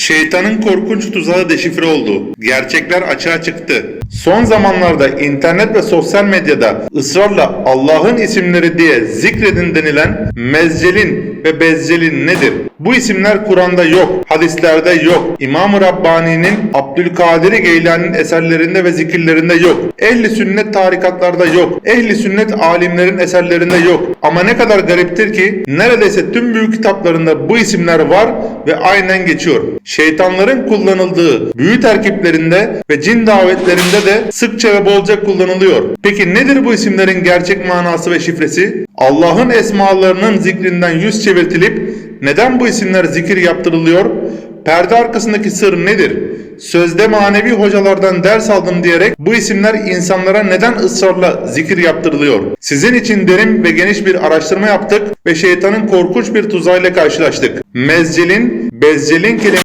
Şeytanın korkunç tuzağı deşifre oldu. Gerçekler açığa çıktı. Son zamanlarda internet ve sosyal medyada ısrarla Allah'ın isimleri diye zikredin denilen mezcelin ve bezcelin nedir? Bu isimler Kur'an'da yok, hadislerde yok. İmam-ı Rabbani'nin Abdülkadir Geylani'nin eserlerinde ve zikirlerinde yok. Ehli sünnet tarikatlarda yok. Ehli sünnet alimlerin eserlerinde yok. Ama ne kadar gariptir ki neredeyse tüm büyük kitaplarında bu isimler var ve aynen geçiyor. Şeytanların kullanıldığı büyü terkiplerinde ve cin davetlerinde de sıkça ve bolca kullanılıyor. Peki nedir bu isimlerin gerçek manası ve şifresi? Allah'ın esmalarının zikrinden yüz çevirtilip neden bu isimler zikir yaptırılıyor? Perde arkasındaki sır nedir? Sözde manevi hocalardan ders aldım diyerek bu isimler insanlara neden ısrarla zikir yaptırılıyor? Sizin için derin ve geniş bir araştırma yaptık ve şeytanın korkunç bir tuzağıyla karşılaştık. Mezcelin, bezcelin kelimesi